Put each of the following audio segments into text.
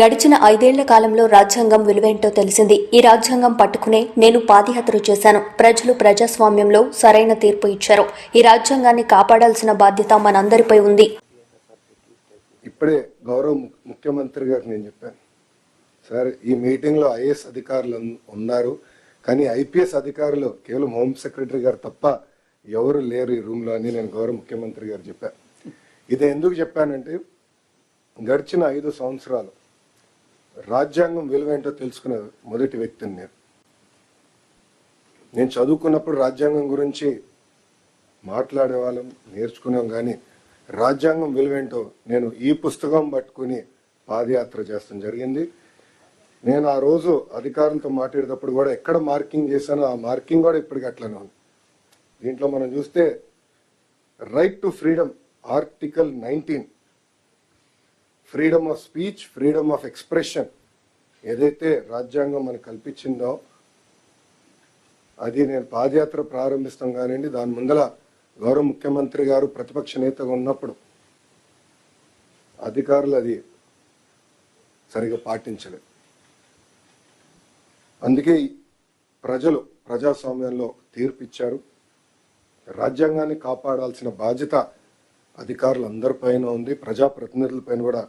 గడిచిన ఐదేళ్ళ కాలంలో రాజ్యాంగం విలువేంటో తెలిసింది. ఈ రాజ్యాంగం పట్టుకునే నేను పాదయాత్ర చేశాను. ప్రజలు ప్రజాస్వామ్యంలో సరైన తీర్పు ఇచ్చారు. ఈ రాజ్యాంగాన్ని కాపాడాల్సిన బాధ్యత మనందరిపై ఉంది. ఇప్పుడే గౌరవ ము- ముఖ్యమంత్రి గారు నేను చెప్పాను. సార్ ఈ మీటింగ్లో ఐఏఎస్ అధికారులు ఉన్నారు. కానీ ఐపీఎస్ అధికారులు కేవలం హోమ్ సెక్రటరీ గారు తప్ప ఎవరు లేరు ఈ రూమ్లో అని నేను గౌరవ ముఖ్యమంత్రి గారు చెప్పాను. ఇది ఎందుకు చెప్పానంటే గడిచిన ఐదు సంవత్సరాలు రాజ్యాంగం విలువేంటో తెలుసుకున్న మొదటి వ్యక్తిని నేను. నేను చదువుకున్నప్పుడు రాజ్యాంగం గురించి మాట్లాడే వాళ్ళం నేర్చుకున్నాం కానీ రాజ్యాంగం విలువేంటో నేను ఈ పుస్తకం పట్టుకుని పాదయాత్ర చేస్తాం జరిగింది. నేను ఆ రోజు అధికారులతో మాట్లాడేటప్పుడు కూడా ఎక్కడ మార్కింగ్ చేశానో ఆ మార్కింగ్ కూడా ఇప్పటికీ అట్లనే ఉంది. దీంట్లో మనం చూస్తే right to freedom article nineteen freedom of speech freedom of expression ఏదైతే రాజ్యాంగం మనకు కల్పించిందో అది నేను పాదయాత్ర ప్రారంభిస్తాం కానివ్వండి దాని ముందల గౌరవ ముఖ్యమంత్రి గారు ప్రతిపక్ష నేతగా ఉన్నప్పుడు అధికారులు అది సరిగా పాటించలేదు. అందుకే ప్రజలు ప్రజాస్వామ్యంలో తీర్పు ఇచ్చారు రాజ్యాంగాన్ని కాపాడాల్సిన బాధ్యత అధికారులందరిపైన ఉంది. ప్రజాప్రతినిధులపైన కూడా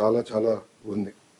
చాలా చాలా ఉంది.